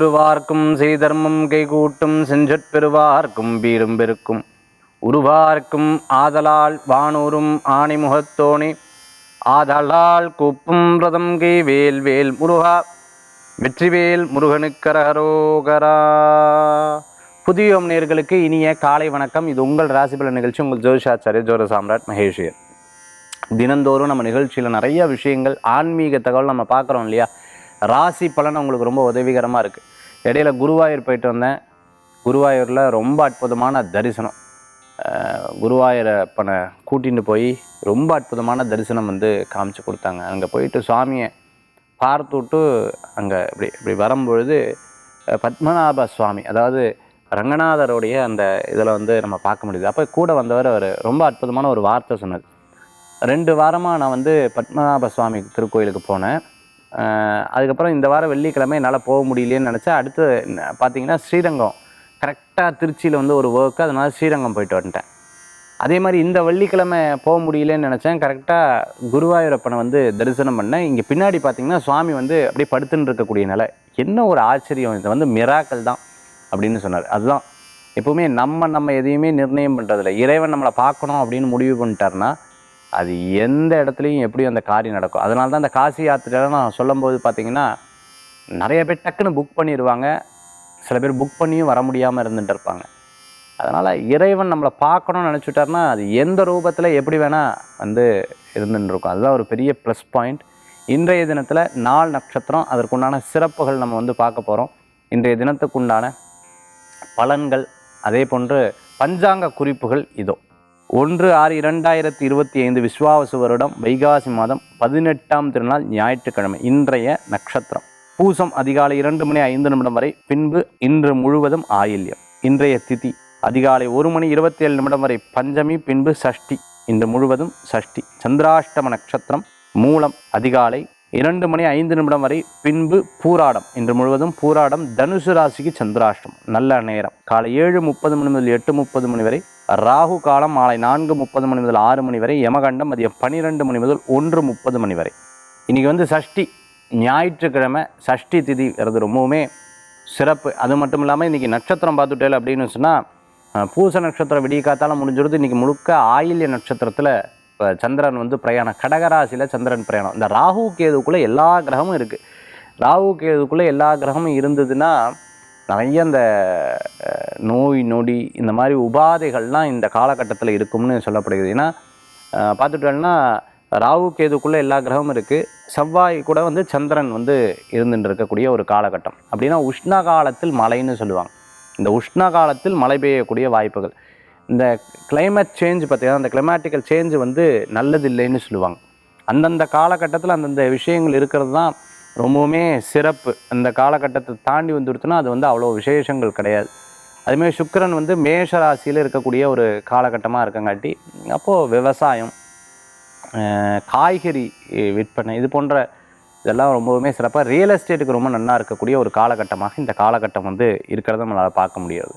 திருவார்க்கும் செய்தர்மம் கைகூட்டும் செஞ்சொற்பெருவார்க்கும் வீடும் பெருக்கும். உருவார்க்கும் ஆதலால் வானூரும் ஆணிமுகத்தோணி ஆதலால் கூப்பும் ரதம் கை வேல் வேல் முருகா வெற்றிவேல் முருகனுக்கரகரோகரா புதிய நேர்களுக்கு இனிய காலை வணக்கம். இது உங்கள் ராசிபல நிகழ்ச்சி. உங்கள் ஜோதிஷாச்சாரிய ஜோர சாம்ராட் மகேஷியர். தினந்தோறும் நம்ம நிகழ்ச்சியில் நிறைய விஷயங்கள் ஆன்மீக தகவல் நம்ம பார்க்குறோம் இல்லையா? ராசி பலன் உங்களுக்கு ரொம்ப உதவிகரமாக இருக்குது இடையில குருவாயூர் போயிட்டு வந்தேன். குருவாயூரில் ரொம்ப அற்புதமான தரிசனம். குருவாயூரை குருவாயூரப்பனை கூட்டின்னு போய் ரொம்ப அற்புதமான தரிசனம் வந்து காமிச்சு கொடுத்தாங்க. அங்கே போயிட்டு சுவாமியை பார்த்து விட்டு அங்கே இப்படி இப்படி வரும்பொழுது பத்மநாப சுவாமி அதாவது ரங்கநாதருடைய அந்த இதில் வந்து நம்ம பார்க்க முடியுது. அப்போ கூட வந்தவர் அவர். ரொம்ப அற்புதமான ஒரு வார்த்தை சொன்னார். ரெண்டு வாரமாக நான் வந்து பத்மநாப சுவாமி திருக்கோயிலுக்கு போனேன். அதுக்கப்புறம் இந்த வாரம் வெள்ளிக்கிழமை என்னால் போக முடியலையேன்னு நினச்சா அடுத்து பார்த்தீங்கன்னா ஸ்ரீரங்கம். கரெக்டாக திருச்சியில் வந்து ஒரு ஒர்க்கு அதனால் ஸ்ரீரங்கம் போயிட்டு வந்துட்டேன். அதே மாதிரி இந்த வெள்ளிக்கிழமை போக முடியலன்னு நினச்சேன். கரெக்டாக குருவாயூரப்பனை வந்து தரிசனம் பண்ணேன். இங்கே பின்னாடி பார்த்தீங்கன்னா சுவாமி வந்து அப்படியே படுத்துன்னு இருக்கக்கூடிய நிலை. என்ன ஒரு ஆச்சரியம் இது வந்து மிராக்கள் தான் அப்படின்னு சொன்னார். அதுதான். எப்போவுமே நம்ம நம்ம எதையுமே நிர்ணயம் பண்ணுறதில்ல இறைவன் நம்மளை பார்க்கணும் அப்படின்னு முடிவு பண்ணிட்டாருன்னா அது எந்த இடத்துலையும் எப்படி அந்த காரியம் நடக்கும். அதனால தான் அந்த காசி யாத்திரையெல்லாம் நான் சொல்லும்போது பார்த்தீங்கன்னா நிறைய பேர் டக்குன்னு புக் பண்ணிடுவாங்க சில பேர் புக் பண்ணியும் வர முடியாமல் இருந்துகிட்டு இருப்பாங்க. அதனால் இறைவன் நம்மளை பார்க்கணும்னு நினச்சிட்டாருன்னா அது எந்த ரூபத்தில் எப்படி வேணால் வந்து இருந்துன்னு இருக்கும். அதுதான் ஒரு பெரிய ப்ளஸ் பாயிண்ட் இன்றைய தினத்தில் நாள் நட்சத்திரம் அதற்குண்டான சிறப்புகள் நம்ம வந்து பார்க்க போகிறோம் இன்றைய தினத்துக்குண்டான பலன்கள் அதே போன்று பஞ்சாங்க குறிப்புகள் இதோ. ஒன்று ஆறு இரண்டாயிரத்தி இருபத்தி ஐந்து விஸ்வாவசு வருடம் வைகாசி மாதம் பதினெட்டாம் திருநாள் ஞாயிற்றுக்கிழமை இன்றைய நட்சத்திரம். பூசம் அதிகாலை இரண்டு மணி ஐந்து நிமிடம் வரை பின்பு இன்று முழுவதும் ஆயில்யம். இன்றைய திதி அதிகாலை ஒரு மணி இருபத்தி ஏழு நிமிடம் வரை பஞ்சமி பின்பு சஷ்டி. இன்று முழுவதும் சஷ்டி. சந்திராஷ்டம நட்சத்திரம் மூலம் அதிகாலை இரண்டு மணி ஐந்து நிமிடம் வரை பின்பு பூராடம். இன்று முழுவதும் பூராடம் தனுசு ராசிக்கு சந்திராஷ்டம் நல்ல நேரம். காலை ஏழு முப்பது மணி முதல் எட்டு முப்பது மணி வரை ராகு காலம் மாலை நான்கு முப்பது மணி முதல் ஆறு மணி வரை யமகண்டம் மதியம் பன்னிரெண்டு மணி முதல் ஒன்று முப்பது மணி வரை. இன்னைக்கு வந்து சஷ்டி ஞாயிற்றுக்கிழமை சஷ்டி திதி வருது ரொம்பவுமே சிறப்பு. அது மட்டும் இல்லாமல் இன்றைக்கி நட்சத்திரம் பார்த்துட்டேல் அப்படின்னு சொன்னால் பூச நட்சத்திரம் விடிய காத்தாலும் முடிஞ்சிருது. இன்றைக்கி முழுக்க ஆயில்ய நட்சத்திரத்தில் இப்போ சந்திரன் வந்து பிரயாணம் கடகராசியில் சந்திரன் பிரயாணம். இந்த ராகு கேதுக்குள்ளே எல்லா கிரகமும் இருக்குது ராகு கேதுக்குள்ளே எல்லா கிரகமும் இருந்ததுன்னா நிறைய இந்த நோய் நொடி இந்த மாதிரி உபாதைகள்லாம் இந்த காலகட்டத்தில் இருக்கும்னு சொல்லப்படுகிறது. ஏன்னா அஹ், பார்த்துட்டோம்னா ராகு கேதுக்குள்ளே எல்லா கிரகமும் இருக்குது செவ்வாய் கூட வந்து சந்திரன் வந்து இருந்துட்டு இருக்கக்கூடிய ஒரு காலகட்டம். அப்படின்னா உஷ்ண காலத்தில் மழைன்னு சொல்லுவாங்க. இந்த உஷ்ண காலத்தில் மழை பெய்யக்கூடிய வாய்ப்புகள். இந்த கிளைமேட் சேஞ்ச் பார்த்திங்கன்னா அந்த கிளைமேட்டிக்கல் சேஞ்ச் வந்து நல்லதில்லைன்னு சொல்லுவாங்க. அந்தந்த காலகட்டத்தில் அந்தந்த விஷயங்கள் இருக்கிறது தான் ரொம்பவுமே சிறப்பு. அந்த காலகட்டத்தை தாண்டி வந்துடுச்சுன்னா அது வந்து அவ்வளோ விசேஷங்கள் கிடையாது. அதுமாரி சுக்கரன் வந்து மேஷ ராசியில் இருக்கக்கூடிய ஒரு காலகட்டமாக இருக்கங்காட்டி அப்போது விவசாயம் காய்கறி விற்பனை இது போன்ற இதெல்லாம் ரொம்பவுமே சிறப்பாக ரியல் எஸ்டேட்டுக்கு ரொம்ப நல்லா இருக்கக்கூடிய ஒரு காலகட்டமாக இந்த காலகட்டம் வந்து இருக்கிறத நம்மளால் பார்க்க முடியாது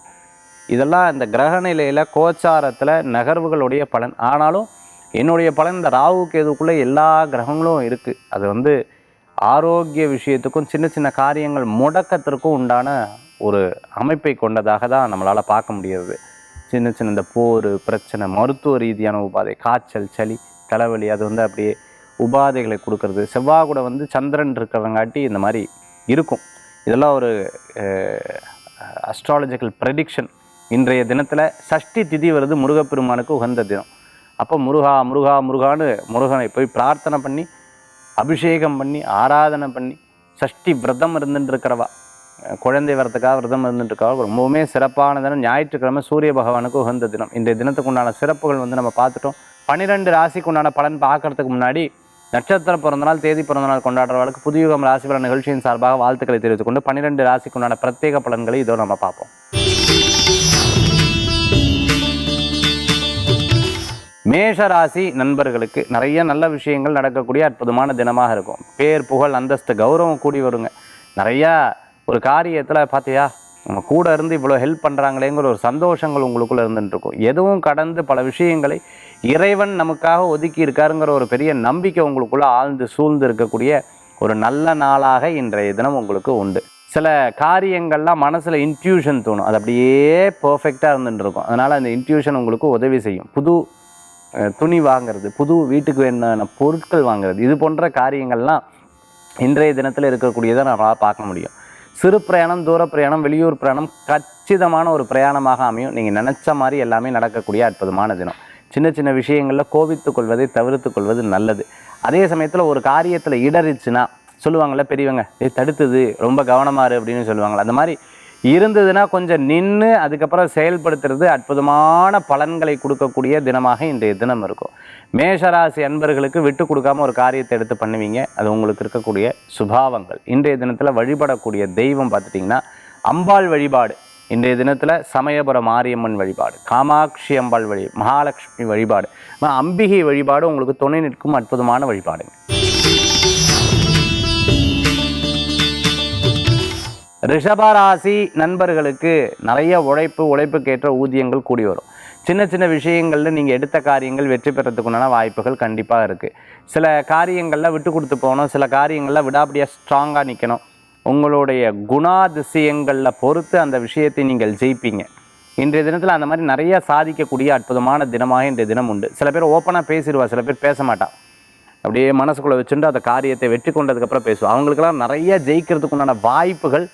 இதெல்லாம் இந்த கிரக நிலையில் கோச்சாரத்தில் நகர்வுகளுடைய பலன். ஆனாலும் என்னுடைய பலன் இந்த ராகு கேதுக்குள்ளே எல்லா கிரகங்களும் இருக்குது அது வந்து ஆரோக்கிய விஷயத்துக்கும் சின்ன சின்ன காரியங்கள் முடக்கத்திற்கும் உண்டான ஒரு அமைப்பை கொண்டதாக தான் நம்மளால் பார்க்க முடியாது சின்ன சின்ன இந்த போர் பிரச்சனை மருத்துவ ரீதியான உபாதை காய்ச்சல் சளி தலைவலி அது வந்து அப்படியே உபாதைகளை கொடுக்கறது. செவ்வாய் கூட வந்து சந்திரன் இருக்கிறவங்காட்டி இந்த மாதிரி இருக்கும். இதெல்லாம் ஒரு அஸ்ட்ராலஜிக்கல் ப்ரெடிக்ஷன் இன்றைய தினத்தில் சஷ்டி திதி வருது முருகப்பெருமானுக்கு உகந்த தினம். அப்போ முருகா முருகா முருகான்னு முருகனை போய் பிரார்த்தனை பண்ணி அபிஷேகம் பண்ணி ஆராதனை பண்ணி சஷ்டி விரதம் இருந்துட்டு இருக்கிறவா குழந்தை வரத்துக்காக விரதம் இருந்துட்டு இருக்கவா ரொம்பவுமே சிறப்பான தினம். ஞாயிற்றுக்கிழமை சூரிய பகவானுக்கு உகந்த தினம். இந்த தினத்துக்கு உண்டான சிறப்புகள் வந்து நம்ம பார்த்துட்டோம். பன்னிரெண்டு ராசிக்கு உண்டான பலன் பார்க்கறதுக்கு முன்னாடி நட்சத்திர பிறந்தநாள் தேதி பிறந்தநாள் கொண்டாடுறவர்களுக்கு புதுயுகம் ராசி பலன் நிகழ்ச்சியின் சார்பாக வாழ்த்துக்களை தெரிவித்துக்கொண்டு பன்னிரெண்டு ராசிக்கு உண்டான பிரத்யேக பலன்களை இதோ நம்ம பார்ப்போம். மேஷ ராசி நண்பர்களுக்கு நிறைய நல்ல விஷயங்கள் நடக்கக்கூடிய அற்புதமான தினமாக இருக்கும். பேர் புகழ் அந்தஸ்து கௌரவம் கூடி வருங்க. நிறையா ஒரு காரியத்தில் பார்த்தியா நம்ம கூட இருந்து இவ்வளோ ஹெல்ப் பண்ணுறாங்களேங்கிற ஒரு சந்தோஷங்கள் உங்களுக்குள்ள இருந்துட்டுருக்கும். எதுவும் கடந்து பல விஷயங்களை இறைவன் நமக்காக ஒதுக்கி இருக்காருங்கிற ஒரு பெரிய நம்பிக்கை உங்களுக்குள்ள ஆழ்ந்து சூழ்ந்து இருக்கக்கூடிய ஒரு நல்ல நாளாக இன்றைய தினம் உங்களுக்கு உண்டு. சில காரியங்கள்லாம் மனசில் இன்ட்யூஷன் தோணும். அது அப்படியே பர்ஃபெக்டாக இருந்துட்டு இருக்கும் அதனால் அந்த இன்ட்யூஷன் உங்களுக்கு உதவி செய்யும். புது துணி வாங்குறது புது வீட்டுக்கு வேண்டான பொருட்கள் வாங்குறது இது போன்ற காரியங்கள்லாம் இன்றைய தினத்தில் இருக்கக்கூடியதை நம்மளால் பார்க்க முடியும். சிறு பிரயாணம் தூர பிரயாணம் வெளியூர் பிரயாணம் கச்சிதமான ஒரு பிரயாணமாக அமையும். நீங்கள் நினச்ச மாதிரி எல்லாமே நடக்கக்கூடிய அற்புதமான தினம். சின்ன சின்ன விஷயங்களில் கோவித்து கொள்வதை தவிர்த்து கொள்வது நல்லது. அதே சமயத்தில் ஒரு காரியத்தில் இடறிச்சுன்னா சொல்லுவாங்கள்ல பெரியவங்க ஏ தடுத்தது ரொம்ப கவனமாக இரு அப்படின்னு சொல்லுவாங்கள்ல அந்த மாதிரி இருந்ததுன்னா கொஞ்சம் நின்று அதுக்கப்புறம் செயல்படுத்துறது அற்புதமான பலன்களை கொடுக்கக்கூடிய தினமாக இன்றைய தினம் இருக்கும். மேஷராசி அன்பர்களுக்கு விட்டு கொடுக்காம ஒரு காரியத்தை எடுத்து பண்ணுவீங்க. அது உங்களுக்கு இருக்கக்கூடிய சுபாவங்கள். இன்றைய தினத்தில் வழிபடக்கூடிய தெய்வம் பார்த்துட்டிங்கன்னா அம்பாள் வழிபாடு. இன்றைய தினத்தில் சமயபுரம் மாரியம்மன் வழிபாடு காமாட்சி அம்பாள் வழி மகாலட்சுமி வழிபாடு அம்பிகை வழிபாடு உங்களுக்கு துணை நிற்கும் அற்புதமான வழிபாடுங்க. ரிஷபராசி நண்பர்களுக்கு நிறைய உழைப்பு உழைப்புக்கேற்ற ஊதியங்கள் கூடி வரும். சின்ன சின்ன விஷயங்களில் நீங்கள் எடுத்த காரியங்கள் வெற்றி பெறத்துக்குண்டான வாய்ப்புகள் கண்டிப்பாக இருக்குது சில காரியங்களில் விட்டு கொடுத்து போகணும் சில காரியங்களில் விடாபடியாக ஸ்ட்ராங்காக நிற்கணும் உங்களுடைய குணாதிசயங்களில் பொறுத்து அந்த விஷயத்தை நீங்கள் ஜெயிப்பீங்க. இன்றைய தினத்தில் அந்த மாதிரி நிறைய சாதிக்கக்கூடிய அற்புதமான தினமாக இன்றைய தினம் உண்டு. சில பேர் ஓப்பனாக பேசிடுவா சில பேர் பேச மாட்டான் அப்படியே மனசுக்குள்ளே வச்சுட்டு அந்த காரியத்தை வெற்றி கொண்டதுக்கப்புறம் பேசுவோம் அவங்களுக்கெல்லாம் நிறைய ஜெயிக்கிறதுக்கு உண்டான வாய்ப்புகள்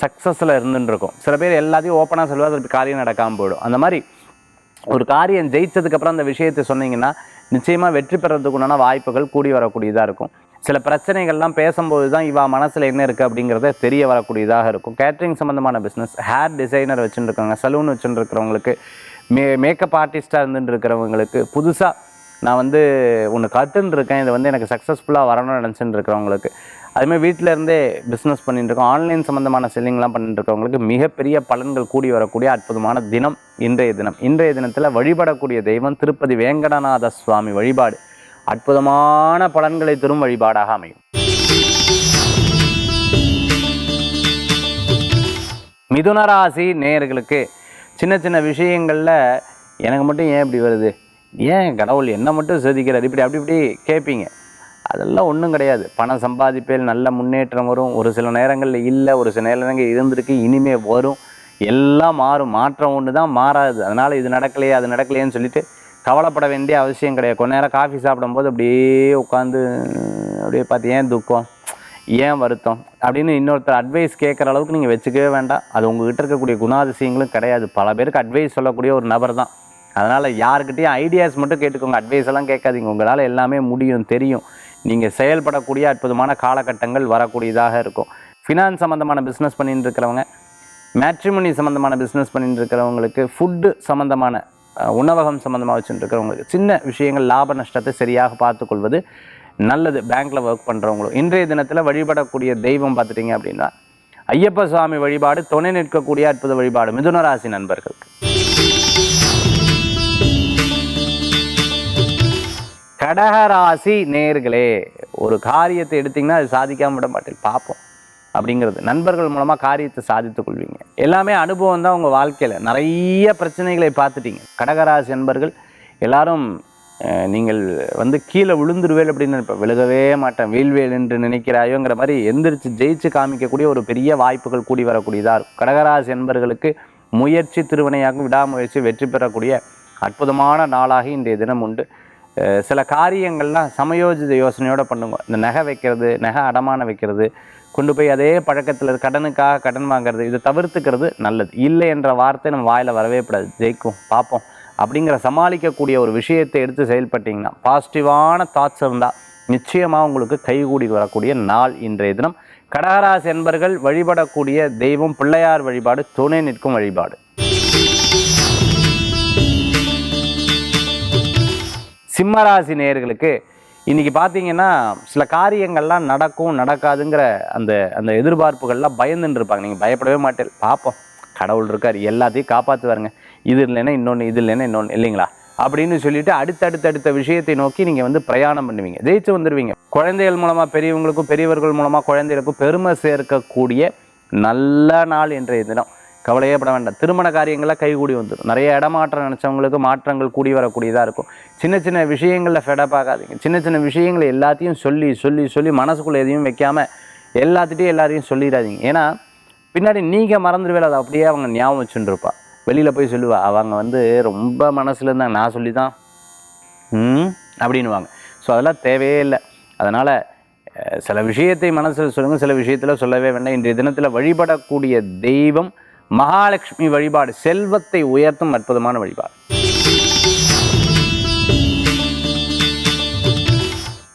சக்ஸஸில் இருந்துட்டு இருக்கும் சில பேர் எல்லாத்தையும் ஓப்பனாக சொல்லுவாங்க அது காரியம் நடக்காமல் போயிடும். அந்த மாதிரி ஒரு காரியம் ஜெயிச்சதுக்கப்புறம் அந்த விஷயத்தை சொன்னீங்கன்னா நிச்சயமாக வெற்றி பெறதுக்குண்டான வாய்ப்புகள் கூடி வரக்கூடியதாக இருக்கும். சில பிரச்சனைகள்லாம் பேசும்போது தான் இவா மனசில் என்ன இருக்குது அப்படிங்கிறத தெரிய வரக்கூடியதாக இருக்கும். கேட்ரிங் சம்மந்தமான பிஸ்னஸ் ஹேர் டிசைனர் வச்சுட்டு சலூன் வச்சுருக்கிறவங்களுக்கு மே மேக்கப் ஆர்டிஸ்ட்டாக இருந்துட்டு இருக்கிறவங்களுக்கு புதுசாக நான் வந்து ஒன்று கற்றுன்னு இருக்கேன் இது வந்து எனக்கு சக்ஸஸ்ஃபுல்லாக வரணும்னு நினச்சிட்டு இருக்கிறவங்களுக்கு அதுமாதிரி வீட்டில் இருந்தே பிஸ்னஸ் பண்ணிட்டுருக்கோம். ஆன்லைன் சம்மந்தமான செல்லிங்லாம் பண்ணிட்டுருக்கவங்களுக்கு மிகப்பெரிய பலன்கள் கூடி வரக்கூடிய அற்புதமான தினம் இன்றைய தினம். இன்றைய தினத்தில் வழிபடக்கூடிய தெய்வம் திருப்பதி வேங்கடநாத சுவாமி வழிபாடு. அற்புதமான பலன்களை தரும் வழிபாடாக அமையும். மிதுன ராசி நேயர்களுக்கு சின்ன சின்ன விஷயங்களில் எனக்கு மட்டும் ஏன் இப்படி வருது? ஏன் கடவுள் என்ன மட்டும் சோதிக்கிறார்? இப்படி அப்படி இப்படி கேட்பீங்க அதெல்லாம் ஒன்றும் கிடையாது. பணம் சம்பாதிப்பேல் நல்ல முன்னேற்றம் வரும். ஒரு சில நேரங்களில் இல்லை ஒரு சில நேரங்கள் இருந்திருக்கு இனிமே வரும். எல்லாம் மாறும். மாற்றம் ஒன்று தான் மாறாது. அதனால் இது நடக்கலையே அது நடக்கலையேன்னு சொல்லிட்டு கவலைப்பட வேண்டிய அவசியம் கிடையாது. கொஞ்ச நேரம் காஃபி சாப்பிடும்போது அப்படியே உட்காந்து அப்படியே பார்த்து ஏன் துக்கம்? ஏன் வருத்தம்? அப்படின்னு இன்னொருத்தர் அட்வைஸ் கேட்குற அளவுக்கு நீங்கள் வச்சுக்கவே வேண்டாம். அது உங்ககிட்ட இருக்கக்கூடிய குணாதிசயங்களும் கிடையாது. பல பேருக்கு அட்வைஸ் சொல்லக்கூடிய ஒரு நபர் தான். அதனால் யாருக்கிட்டேயும் ஐடியாஸ் மட்டும் கேட்டுக்கோங்க. அட்வைஸ் எல்லாம் கேட்காதீங்க. உங்களால் எல்லாமே முடியும் தெரியும். நீங்கள் செயல்படக்கூடிய அற்புதமான காலகட்டங்கள் வரக்கூடியதாக இருக்கும். ஃபினான்ஸ் சம்மந்தமான பிஸ்னஸ் பண்ணிட்டு இருக்கிறவங்க மேட்ரிமனி சம்மந்தமான பிஸ்னஸ் பண்ணிட்டு இருக்கிறவங்களுக்கு ஃபுட்டு சம்மந்தமான உணவகம் சம்மந்தமாக வச்சுட்டு சின்ன விஷயங்கள் லாப நஷ்டத்தை சரியாக பார்த்துக்கொள்வது நல்லது. பேங்க்கில் ஒர்க் பண்ணுறவங்களும் இன்றைய தினத்தில் வழிபடக்கூடிய தெய்வம் பார்த்துட்டிங்க அப்படின்னா ஐயப்ப சுவாமி வழிபாடு துணை நிற்கக்கூடிய அற்புத வழிபாடு மிதுன ராசி நண்பர்களுக்கு. கடகராசி நேர்களே ஒரு காரியத்தை எடுத்தீங்கன்னா அது சாதிக்காம விட மாட்டேன். பார்ப்போம் அப்படிங்கிறது. நண்பர்கள் மூலமாக காரியத்தை சாதித்து கொள்வீங்க. எல்லாமே அனுபவம் தான் உங்கள் வாழ்க்கையில். நிறைய பிரச்சனைகளை பார்த்துட்டீங்க. கடகராசி நண்பர்கள் எல்லாரும் நீங்கள் வந்து கீழே விழுந்துருவேல் அப்படின்னு நினைப்பேன் விழுகவே மாட்டேன். வீழ்வேல் என்று நினைக்கிறாயோங்கிற மாதிரி எந்திரிச்சு ஜெயிச்சு காமிக்கக்கூடிய ஒரு பெரிய வாய்ப்புகள் கூடி வரக்கூடியதாக இருக்கும். கடகராசி என்பர்களுக்கு முயற்சி திருவினையாகும் விடாமுயற்சி வெற்றி பெறக்கூடிய அற்புதமான நாளாக இன்றைய தினம் உண்டு. சில காரியங்கள்லாம் சமயோஜித யோசனையோடு பண்ணுங்க. இந்த நகை வைக்கிறது நகை அடமான வைக்கிறது கொண்டு போய் அதே பழக்கத்தில் கடனுக்காக கடன் வாங்குறது இதை தவிர்த்துக்கிறது நல்லது. இல்லை என்ற வார்த்தை நம்ம வாயில் வரவே கூடாது. ஜெயிக்கும் பார்ப்போம் அப்படிங்கிற சமாளிக்கக்கூடிய ஒரு விஷயத்தை எடுத்து செயல்பட்டிங்கன்னா பாசிட்டிவான தாட்ஸ் இருந்தால் நிச்சயமாக உங்களுக்கு கைகூடி வரக்கூடிய நாள் இன்றைய தினம். கடகராசி என்பர்கள் வழிபடக்கூடிய தெய்வம் பிள்ளையார் வழிபாடு துணை நிற்கும் வழிபாடு. சிம்மராசி நேயர்களுக்கு இன்னைக்கு பார்த்தீங்கன்னா சில காரியங்கள்லாம் நடக்கும் நடக்காதுங்கிற அந்த அந்த எதிர்பார்ப்புகள்லாம் பயந்துன்னு இருப்பாங்க. நீங்கள் பயப்படவே மாட்டேன். பார்ப்போம் கடவுள் இருக்கார். எல்லாத்தையும் காப்பாற்றுவாருங்க இது இல்லைன்னா இன்னொன்று இது இல்லைன்னா இன்னொன்று இல்லைங்களா? அப்படின்னு சொல்லிட்டு அடுத்தடுத்த அடுத்த விஷயத்தை நோக்கி நீங்கள் வந்து பிரயாணம் பண்ணுவீங்க. ஜெயிச்சு வந்துடுவீங்க குழந்தைகள் மூலமாக பெரியவங்களுக்கும் பெரியவர்கள் மூலமாக குழந்தைகளுக்கும் பெருமை சேர்க்கக்கூடிய நல்ல நாள் இன்றைய தினம். கவலையே பட வேண்டாம். திருமண காரியங்களில் கைகூடி வந்துடும் நிறைய இடமாற்றம் நினச்சவங்களுக்கு மாற்றங்கள் கூடி வரக்கூடியதாக இருக்கும். சின்ன சின்ன விஷயங்களில் ஃபெடப் ஆகாதீங்க. சின்ன சின்ன விஷயங்களை எல்லாத்தையும் சொல்லி சொல்லி சொல்லி மனசுக்குள்ளே எதையும் வைக்காமல் எல்லாத்துட்டையும் எல்லாரையும் சொல்லிடாதீங்க. ஏன்னா பின்னாடி நீங்கள் மறந்துடுவேல அதை அப்படியே அவங்க ஞாபகம் வச்சுருப்பா வெளியில் போய் சொல்லுவா அவங்க வந்து ரொம்ப மனசில் இருந்தாங்க. நான் சொல்லி தான் ம்? அப்படின்னுவாங்க. ஸோ அதெல்லாம் தேவையே இல்லை. அதனால் சில விஷயத்தை மனசில் சொல்லுங்கள் சில விஷயத்தில் சொல்லவே வேண்டாம். இன்றைய தினத்தில் வழிபடக்கூடிய தெய்வம் மகாலட்சுமி வழிபாடு செல்வத்தை உயர்த்தும் அற்புதமான வழிபாடு.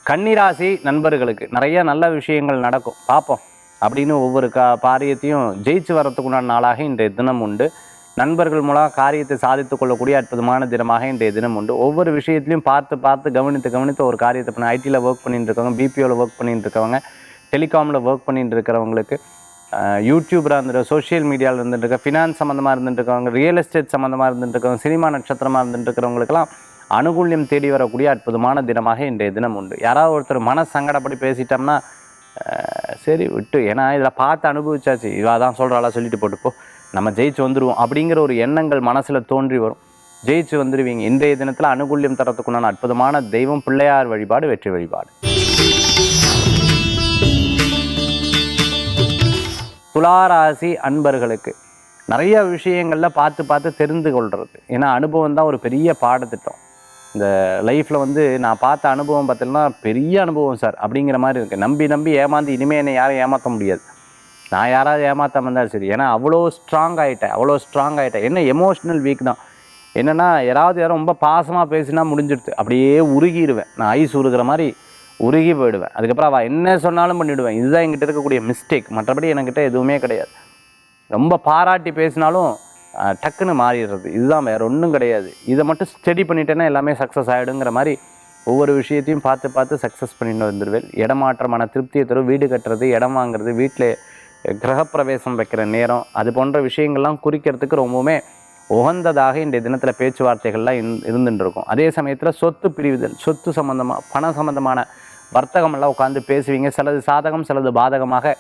கன்னிராசி நண்பர்களுக்கு நிறைய நல்ல விஷயங்கள் நடக்கும். பார்ப்போம். அப்படின்னு ஒவ்வொரு கா காரியத்தையும் ஜெயிச்சு வரத்துக்குண்டான நாளாக இன்றைய தினம் உண்டு. நண்பர்கள் மூலம் காரியத்தை சாதித்துக் கொள்ளக்கூடிய அற்புதமான தினமாக இன்றைய தினம் உண்டு. ஒவ்வொரு விஷயத்திலையும் பார்த்து பார்த்து கவனித்து கவனித்து ஒரு காரியத்தை பண்ண ஐடியில் ஒர்க் பண்ணிட்டு இருக்கவங்க பிபிஓவில் ஒர்க் பண்ணிட்டு இருக்கவங்க டெலிகாமில் ஒர்க் பண்ணிட்டு இருக்கிறவங்களுக்கு யூடியூபராக இருந்துட்டு சோஷியல் மீடியாவில் இருந்துட்டு ஃபினான்ஸ் சம்மந்தமாக இருந்துட்டுருக்கவங்க ரியல் எஸ்டேட் சம்மந்தமாக இருந்துட்டுருக்கவங்க சினிமா நட்சத்திரமாக இருந்துட்டுருக்கிறவங்களுக்கெல்லாம் அனுகூல்யம் தேடி வரக்கூடிய அற்புதமான தினமாக இன்றைய தினம் உண்டு. யாராவது ஒருத்தர் மன சங்கடப்படி பேசிட்டோம்னா சரி விட்டு. ஏன்னா இதில் பார்த்து அனுபவிச்சாச்சு. இவா தான் சொல்கிறாளா சொல்லிட்டு போட்டுப்போ நம்ம ஜெயிச்சு வந்துடுவோம் அப்படிங்கிற ஒரு எண்ணங்கள் மனசில் தோன்றி வரும். ஜெயிச்சு வந்துடுவீங்க இன்றைய தினத்தில் அனுகூல்யம் தரத்துக்குண்டான அற்புதமான தெய்வம் பிள்ளையார் வழிபாடு வெற்றி வழிபாடு. துளாராசி அன்பர்களுக்கு. நிறைய விஷயங்களில் பார்த்து பார்த்து தெரிந்து கொள்வது ஏன்னா அனுபவம் தான் ஒரு பெரிய பாடத்திட்டம். இந்த லைஃப்பில் வந்து நான் பார்த்த அனுபவம் பார்த்தீங்கன்னா பெரிய அனுபவம் சார் அப்படிங்கிற மாதிரி இருக்குது நம்பி நம்பி ஏமாந்து இனிமேல் என்னை யாரும் ஏமாற்ற முடியாது. நான் யாராவது ஏமாற்றாம இருந்தாலும் சரி. ஏன்னா அவ்வளோ ஸ்ட்ராங் ஆகிட்டேன் அவ்வளோ ஸ்ட்ராங் ஆகிட்டேன் என்ன எமோஷ்னல் வீக் தான். என்னென்னா யாராவது யாரும் ரொம்ப பாசமாக பேசினா முடிஞ்சிடுது. அப்படியே உருகிடுவேன் நான் ஐஸ் உருகிற மாதிரி உருகி போயிடுவேன். அதுக்கப்புறம் அவள் என்ன சொன்னாலும் பண்ணிவிடுவேன் இதுதான் என்கிட்ட இருக்கக்கூடிய மிஸ்டேக் மற்றபடி என்கிட்ட எதுவுமே கிடையாது. ரொம்ப பாராட்டி பேசினாலும் டக்குன்னு மாறிடுறது. இதுதான் வேறு ஒன்றும் கிடையாது. இதை மட்டும் ஸ்டடி பண்ணிட்டேன்னா எல்லாமே சக்ஸஸ் ஆகிடுங்கிற மாதிரி ஒவ்வொரு விஷயத்தையும் பார்த்து பார்த்து சக்ஸஸ் பண்ணிட்டு வந்துடுவேன் இடமாற்றமான திருப்தியை தரும். வீடு கட்டுறது இடம் வாங்குறது வீட்டில் கிரகப்பிரவேசம் வைக்கிற நேரம் அது போன்ற விஷயங்கள்லாம் குறிக்கிறதுக்கு ரொம்பவுமே உகந்ததாக இன்றைய தினத்தில் பேச்சுவார்த்தைகள்லாம் இருந்துட்டு இருக்கும் அதே சமயத்தில் சொத்து பிரிவுதல் சொத்து சம்மந்தமாக பண சம்மந்தமான வர்த்தகமெல்லாம் உட்காந்து பேசுவீங்க. சிலது சாதகம் சிலது பாதகமாக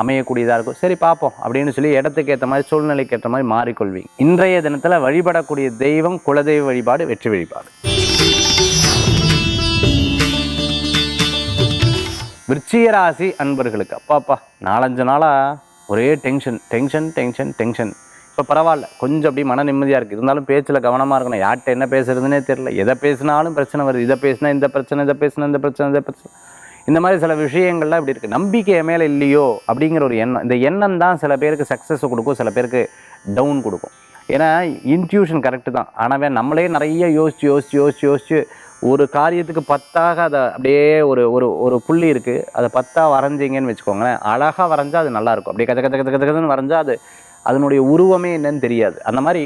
அமையக்கூடியதாக இருக்கும். சரி பார்ப்போம். அப்படின்னு சொல்லி இடத்துக்கு ஏற்ற மாதிரி சூழ்நிலைக்கு ஏற்ற மாதிரி மாறிக்கொள்வீங்க. இன்றைய தினத்தில் வழிபடக்கூடிய தெய்வம் குலதெய்வ வழிபாடு வெற்றி வழிபாடு. விருச்சிகராசி அன்பர்களுக்கு அப்பாப்பா நாலஞ்சு நாளாக ஒரே டென்ஷன் டென்ஷன் டென்ஷன் டென்ஷன் இப்போ பரவாயில்ல. கொஞ்சம் அப்படியே மன நிம்மதியாக இருக்குது இருந்தாலும் பேச்சில் கவனமாக இருக்கணும். யார்கிட்ட என்ன பேசுறதுனே தெரில எதை பேசினாலும் பிரச்சனை வருது. இதை பேசினா இந்த பிரச்சனை இதை பேசினா இந்த பிரச்சனை இந்த பிரச்சனை. இந்த மாதிரி சில விஷயங்கள்லாம் இப்படி இருக்குது நம்பிக்கை மேலே இல்லையோ அப்படிங்கிற ஒரு எண்ணம். இந்த எண்ணம் தான் சில பேருக்கு சக்ஸஸ் கொடுக்கும். சில பேருக்கு டவுன் கொடுக்கும். ஏன்னா இன்ட்யூஷன் கரெக்டு தான். ஆனாவே நம்மளே நிறைய யோசிச்சு யோசிச்சு யோசிச்சு யோசிச்சு ஒரு காரியத்துக்கு பத்தாக அதை அப்படியே ஒரு ஒரு ஒரு புள்ளி இருக்குது அதை பத்தாக வரைஞ்சிங்கன்னு வச்சுக்கோங்களேன். அழகாக வரைஞ்சா அது நல்லாயிருக்கும் அப்படியே கத கத கத கதன்னு வரைஞ்சால் அது அதனுடைய உருவமே என்னன்னு தெரியாது. அந்த மாதிரி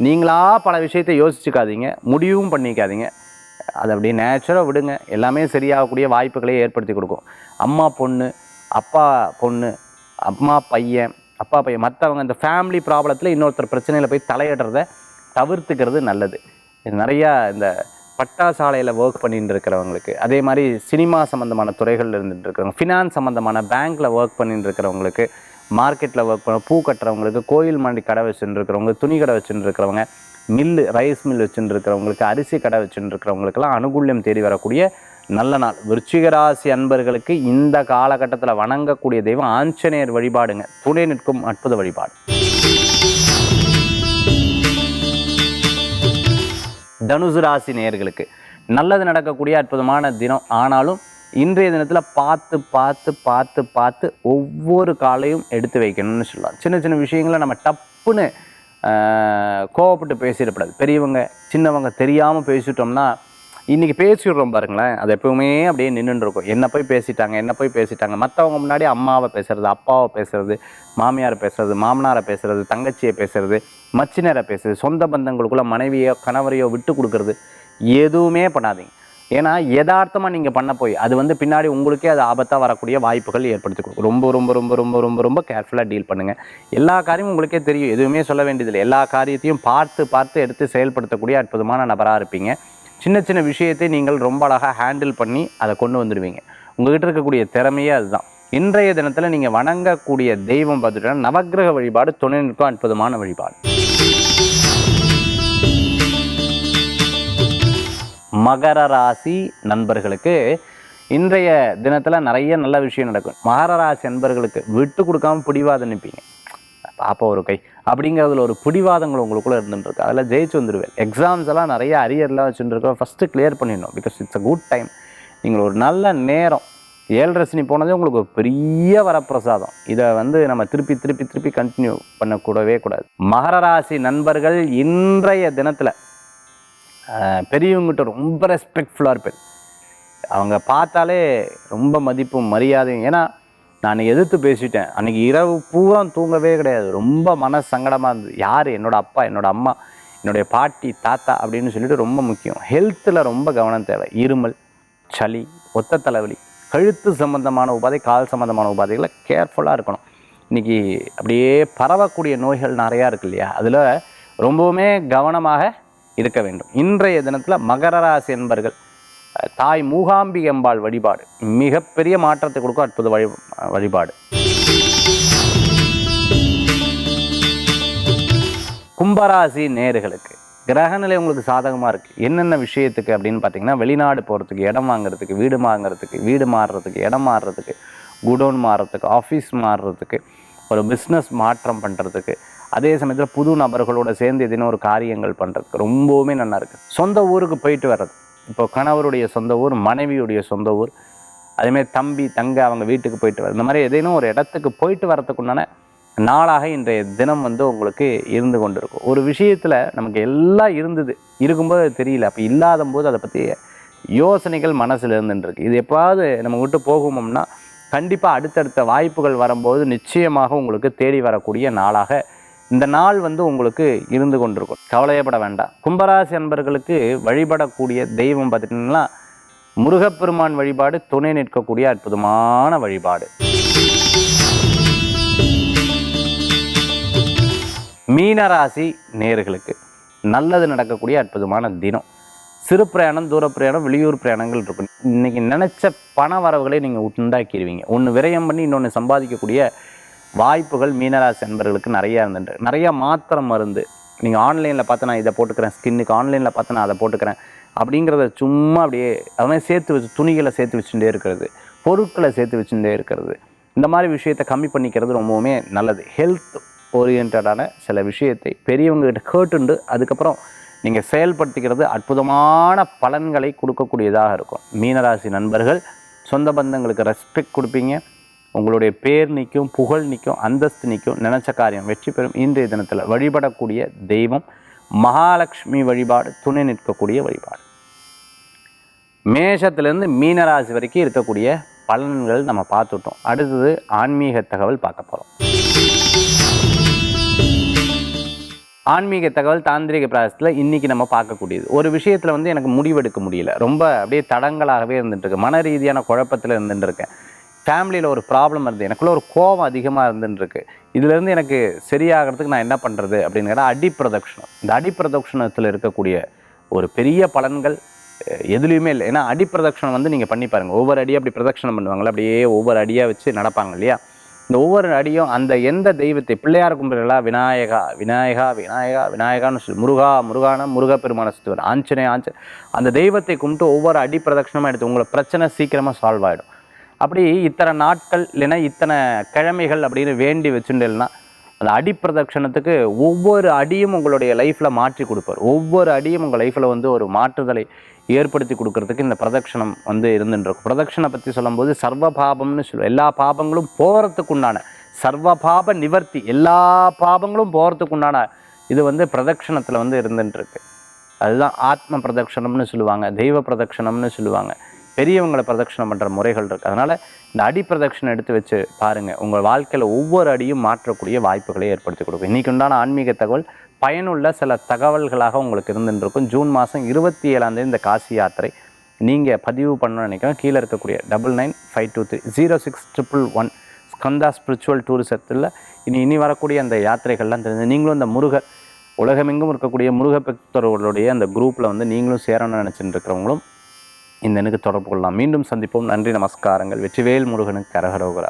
நீங்களாக பல விஷயத்தை யோசிச்சுக்காதீங்க. முடிவும் பண்ணிக்காதீங்க. அதை அப்படியே நேச்சுராக விடுங்க. எல்லாமே சரியாகக்கூடிய வாய்ப்புகளை ஏற்படுத்தி கொடுக்கும். அம்மா பொண்ணு அப்பா பொண்ணு அம்மா பையன் அப்பா பையன் மற்றவங்க இந்த ஃபேமிலி ப்ராப்ளத்தில் இன்னொருத்தர் பிரச்சனையில் போய் தலையிடுறத தவிர்த்துக்கிறது நல்லது. இது நிறையா இந்த பட்டாசாலையில் ஒர்க் பண்ணிட்டு இருக்கிறவங்களுக்கு அதே மாதிரி சினிமா சம்மந்தமான துறைகளில் இருந்துகிட்டு இருக்கிறவங்க ஃபினான்ஸ் சம்மந்தமான பேங்க்கில் ஒர்க் பண்ணிட்டு இருக்கிறவங்களுக்கு மார்க்கெட்டில் ஒர்க் பண்ண பூ கட்டுறவங்களுக்கு கோயில் மாண்டி கடை வச்சுட்டு இருக்கிறவங்க துணி கடை வச்சுட்டு இருக்கிறவங்க மில்லு ரைஸ் மில் வச்சுட்டு இருக்கிறவங்களுக்கு அரிசி கடை வச்சுட்டு இருக்கிறவங்களுக்கெல்லாம் அனுகூல்யம் தேடி வரக்கூடிய நல்ல நாள். விருச்சிக ராசி அன்பர்களுக்கு இந்த காலகட்டத்தில் வணங்கக்கூடிய தெய்வம் ஆஞ்சநேயர் வழிபாடுங்க. துணை நிற்கும் அற்புத வழிபாடு. தனுசு ராசி நேயர்களுக்கு நல்லது நடக்கக்கூடிய அற்புதமான தினம். ஆனாலும் இன்றைய தினத்தில் பார்த்து பார்த்து பார்த்து பார்த்து ஒவ்வொரு காலையும் எடுத்து வைக்கணும்னு சொல்லலாம் சின்ன சின்ன விஷயங்களை நம்ம டப்புன்னு ஆஹ், கோவப்பட்டு பேசிடக்கூடாது பெரியவங்க சின்னவங்க தெரியாமல் பேசிட்டோம்னா இன்றைக்கி பேசிடுறோம் பாருங்களேன். அது எப்பவுமே அப்படியே நின்றுருக்கும் இருக்கும். என்ன போய் பேசிட்டாங்க என்ன போய் பேசிட்டாங்க? மற்றவங்க முன்னாடி அம்மாவை பேசுறது அப்பாவை பேசுறது மாமியாரை பேசுறது மாமனாரை பேசுறது தங்கச்சியை பேசுறது மச்சினரை பேசுறது சொந்த பந்தங்களுக்குள்ள மனைவியோ கணவரையோ விட்டு கொடுக்கறது எதுவுமே பண்ணாதீங்க. ஏன்னா யதார்த்தமாக நீங்கள் பண்ண போய் அது வந்து பின்னாடி உங்களுக்கே அது ஆபத்தாக வரக்கூடிய வாய்ப்புகள் ஏற்படுத்தி கொடுக்கும். ரொம்ப ரொம்ப ரொம்ப ரொம்ப ரொம்ப ரொம்ப கேர்ஃபுல்லாக டீல் பண்ணுங்கள் எல்லா காரியமும் உங்களுக்கே தெரியும். எதுவுமே சொல்ல வேண்டியதில்லை. எல்லா காரியத்தையும் பார்த்து பார்த்து எடுத்து செயல்படுத்தக்கூடிய அற்புதமான நபராக இருப்பீங்க. சின்ன சின்ன விஷயத்தை நீங்கள் ரொம்ப அழகாக ஹேண்டில் பண்ணி அதை கொண்டு வந்துடுவீங்க. உங்ககிட்ட இருக்கக்கூடிய திறமையே அதுதான். இன்றைய தினத்தில் நீங்கள் வணங்கக்கூடிய தெய்வம் பார்த்துட்டோன்னா நவக்கிரக வழிபாடு துணை நிற்கும் அற்புதமான வழிபாடு. மகர ராசி நண்பர்களுக்கு இன்றைய தினத்தில் நிறைய நல்ல விஷயம் நடக்கும். மகர ராசி நண்பர்களுக்கு விட்டு கொடுக்காம பிடிவாதம் நிற்பீங்க பாப்பா ஒரு கை. அப்படிங்கிறதுல ஒரு பிடிவாதங்கள் உங்களுக்குள்ளே இருந்துட்டுருக்கு. அதில் ஜெயிச்சு வந்துடுவேன் எக்ஸாம்ஸ் எல்லாம் நிறைய அரியர்லாம் வச்சுருக்கோம் ஃபஸ்ட்டு கிளியர் பண்ணிடணும். Because it's a good time நீங்கள் ஒரு நல்ல நேரம். ஏழரசனி போனதே உங்களுக்கு ஒரு பெரிய வரப்பிரசாதம். இதை வந்து நம்ம திருப்பி திருப்பி திருப்பி கண்டினியூ பண்ணக்கூடவே கூடாது. மகர ராசி நண்பர்கள் இன்றைய தினத்தில் பெரியவங்ககிட்ட ரொம்ப ரெஸ்பெக்ட்ஃபுல்லாக இருப்பேன். அவங்க பார்த்தாலே ரொம்ப மதிப்பும் மரியாதையும். ஏன்னா நான் எதிர்த்து பேசிட்டேன். அன்றைக்கி இரவு பூரா தூங்கவே கிடையாது. ரொம்ப மன சங்கடமாக இருந்தது. யார்? என்னோடய அப்பா என்னோடய அம்மா என்னுடைய பாட்டி தாத்தா அப்படின்னு சொல்லிட்டு ரொம்ப முக்கியம். ஹெல்த்தில் ரொம்ப கவனம் தேவை. இருமல் சளி ஒத்த தலைவலி கழுத்து சம்மந்தமான உபாதை கால் சம்மந்தமான உபாதைகளை கேர்ஃபுல்லாக இருக்கணும். இன்றைக்கி அப்படியே பரவக்கூடிய நோய்கள் நிறையா இருக்கு இல்லையா? அதில் ரொம்பவுமே கவனமாக இருக்க வேண்டும். இன்றைய தினத்தில் மகர ராசி என்பர்கள் தாய் மூகாம்பி எம்பாள் வழிபாடு. மிகப்பெரிய மாற்றத்தை கொடுக்கும் அற்புத வழி வழிபாடு. கும்பராசி நேர்களுக்கு கிரகநிலை உங்களுக்கு சாதகமாக இருக்குது என்னென்ன விஷயத்துக்கு அப்படின்னு பார்த்தீங்கன்னா வெளிநாடு போகிறதுக்கு இடம் வாங்குறதுக்கு வீடு வாங்குறதுக்கு வீடு மாறுறதுக்கு இடம் மாறுறதுக்கு குடோன் மாறுறதுக்கு ஆஃபீஸ் மாறுறதுக்கு ஒரு பிஸ்னஸ் மாற்றம் பண்ணுறதுக்கு அதே சமயத்தில் புது நபர்களோட சேர்ந்து எதுனா ஒரு காரியங்கள் பண்ணுறதுக்கு ரொம்பவுமே நல்லா இருக்குது சொந்த ஊருக்கு போயிட்டு வர்றது. இப்போ கணவருடைய சொந்த ஊர் மனைவியுடைய சொந்த ஊர் அதேமாதிரி தம்பி தங்க அவங்க வீட்டுக்கு போயிட்டு வர இந்த மாதிரி ஏதேனும் ஒரு இடத்துக்கு போயிட்டு வரத்துக்குண்டான நாளாக இன்றைய தினம் வந்து உங்களுக்கு இருந்து கொண்டு இருக்கும் ஒரு விஷயத்தில் நமக்கு எல்லாம் இருந்தது. இருக்கும்போது அது தெரியல. அப்போ இல்லாத போது அதை பற்றி யோசனைகள் மனசில் இருந்துட்டுருக்கு. இது எப்பாவது நம்ம விட்டு போகுமோம்னா கண்டிப்பாக அடுத்தடுத்த வாய்ப்புகள் வரும்போது நிச்சயமாக உங்களுக்கு தேடி வரக்கூடிய நாளாக இந்த நாள் வந்து உங்களுக்கு இருந்து கொண்டிருக்கும். கவலையப்பட வேண்டாம். கும்பராசி அன்பர்களுக்கு வழிபடக்கூடிய தெய்வம் பார்த்துட்டிங்கன்னா முருகப்பெருமான் வழிபாடு துணை நிற்கக்கூடிய அற்புதமான வழிபாடு. மீனராசி நேர்களுக்கு நல்லது நடக்கக்கூடிய அற்புதமான தினம். சிறு பிரயாணம் தூர பிரயாணம் வெளியூர் பிரயாணங்கள் இருக்கும். இன்னைக்கு நினைச்ச பண வரவுகளை நீங்கள் உண்டாக்கிடுவீங்க. ஒன்று விரயம் பண்ணி இன்னொன்று சம்பாதிக்கக்கூடிய வாய்ப்புகள் மீனராசி அன்பர்களுக்கு நிறையா இருந்துட்டு நிறைய மாத்திரை மருந்து. நீங்கள் ஆன்லைனில் பார்த்து நான் இதை போட்டுக்கிறேன் ஸ்கின்னுக்கு ஆன்லைனில் பார்த்து நான் அதை போட்டுக்கிறேன் அப்படிங்கிறத சும்மா அப்படியே அதுமாதிரி சேர்த்து வச்சு துணிகளை சேர்த்து வச்சுட்டே இருக்கிறது பொருட்களை சேர்த்து வச்சுட்டே இருக்கிறது. இந்த மாதிரி விஷயத்தை கம்மி பண்ணிக்கிறது ரொம்பவுமே நல்லது. ஹெல்த் ஓரியன்டான சில விஷயத்தை பெரியவங்ககிட்ட கேட்டுண்டு அதுக்கப்புறம் நீங்கள் செயல்படுத்திக்கிறது அற்புதமான பலன்களை கொடுக்கக்கூடியதாக இருக்கும். மீனராசி நண்பர்கள் சொந்த பந்தங்களுக்கு ரெஸ்பெக்ட் கொடுப்பீங்க. உங்களுடைய பேர் நிற்கும் புகழ் நிற்கும் அந்தஸ்து நிற்கும் நினச்ச காரியம் வெற்றி பெறும் இன்றைய தினத்தில் வழிபடக்கூடிய தெய்வம் மகாலட்சுமி வழிபாடு துணை நிற்கக்கூடிய வழிபாடு. மேஷத்திலேருந்து மீனராசி வரைக்கும் இருக்கக்கூடிய பலன்கள் நம்ம பார்த்துட்டோம். அடுத்தது ஆன்மீக தகவல் பார்க்க போகிறோம் ஆன்மீக தகவல் தாந்திரிக பிராயசத்தில் இன்றைக்கி நம்ம பார்க்கக்கூடியது. ஒரு விஷயத்தில் வந்து எனக்கு முடிவெடுக்க முடியல. ரொம்ப அப்படியே தடங்களாகவே இருந்துட்டு இருக்கு. மன ரீதியான குழப்பத்தில் இருந்துகிட்டு இருக்கேன். ஃபேமிலியில் ஒரு ப்ராப்ளம் இருந்தது எனக்குள்ளே ஒரு கோபம் அதிகமாக இருந்துருக்கு இதுலேருந்து எனக்கு சரியாகிறதுக்கு நான் என்ன பண்ணுறது அப்படின்னு கேட்டால் அடிப்பிரதட்சணம். இந்த அடிப்பிரதட்சணத்தில் இருக்கக்கூடிய ஒரு பெரிய பலன்கள் எதுலேயுமே இல்லை. ஏன்னா அடிப்பிரதட்சணம் வந்து நீங்கள் பண்ணி பாருங்கள் ஒவ்வொரு அடியாக அப்படி பிரதட்சணம் பண்ணுவாங்கல்ல அப்படியே ஒவ்வொரு அடியாக வச்சு நடப்பாங்க இல்லையா? இந்த ஒவ்வொரு அடியும் அந்த எந்த தெய்வத்தை பிள்ளையார் கும்பிடுறா விநாயகா விநாயகா விநாயகா விநாயகான்னு சொல்லி முருகா முருகான முருகப்பெருமான சுத்துவர் ஆஞ்சனே ஆஞ்ச அந்த தெய்வத்தை கும்பிட்டு ஒவ்வொரு அடி பிரதட்சணமாக எடுத்து உங்களை பிரச்சனை சீக்கிரமாக சால்வ் ஆகிடும் அப்படி இத்தனை நாட்கள் இல்லைன்னா இத்தனை கிழமைகள் அப்படின்னு வேண்டி வச்சுட்டேன்னா அந்த அடி பிரதட்சணத்துக்கு ஒவ்வொரு அடியும் உங்களுடைய லைஃப்பில் மாற்றி கொடுப்பார். ஒவ்வொரு அடியும் உங்கள் லைஃப்பில் வந்து ஒரு மாற்றுதலை ஏற்படுத்தி கொடுக்கறதுக்கு இந்த பிரதட்சணம் வந்து இருந்துருக்கும் பிரதட்சணை பற்றி சொல்லும்போது சர்வ பாபம்னு சொல்லுவோம். எல்லா பாபங்களும் போகிறதுக்கு உண்டான சர்வ பாப நிவர்த்தி எல்லா பாபங்களும் போகிறதுக்கு உண்டான இது வந்து பிரதட்சணத்தில் வந்து இருந்துட்டுருக்கு அதுதான் ஆத்ம பிரதட்சணம்னு சொல்லுவாங்க தெய்வ பிரதட்சணம்னு சொல்லுவாங்க. பெரியவங்களை பிரதட்சணம் பண்ணுற முறைகள் இருக்குது அதனால் இந்த அடி பிரதட்சணம் எடுத்து வச்சு பாருங்கள் உங்கள் வாழ்க்கையில் ஒவ்வொரு அடியும் மாற்றக்கூடிய வாய்ப்புகளை ஏற்படுத்தி கொடுக்கும். இன்றைக்கு உண்டான ஆன்மீக தகவல் பயனுள்ள சில தகவல்களாக உங்களுக்கு இருந்துருக்கும் ஜூன் மாதம் இருபத்தி ஏழாந்தேதி இந்த காசி யாத்திரை நீங்கள் பதிவு பண்ணணும்னு நினைக்கிறோம் கீழே இருக்கக்கூடிய double nine five two three zero six triple one Skanda spiritual டூரிசத்தில் இனி இனி வரக்கூடிய அந்த யாத்திரைகள்லாம் தெரிஞ்சு நீங்களும் இந்த முருகர் உலகமெங்கும் இருக்கக்கூடிய முருகபக்தர்களுடைய அந்த குரூப்பில் வந்து நீங்களும் சேரணும்னு நினச்சிட்டு இருக்கிறவங்களும் இந்த எனக்கு தொடர்பு கொள்ளலாம். மீண்டும் சந்திப்போம். நன்றி நமஸ்காரங்கள். வெற்றிவேல் முருகனுக்கு கரகரோகரா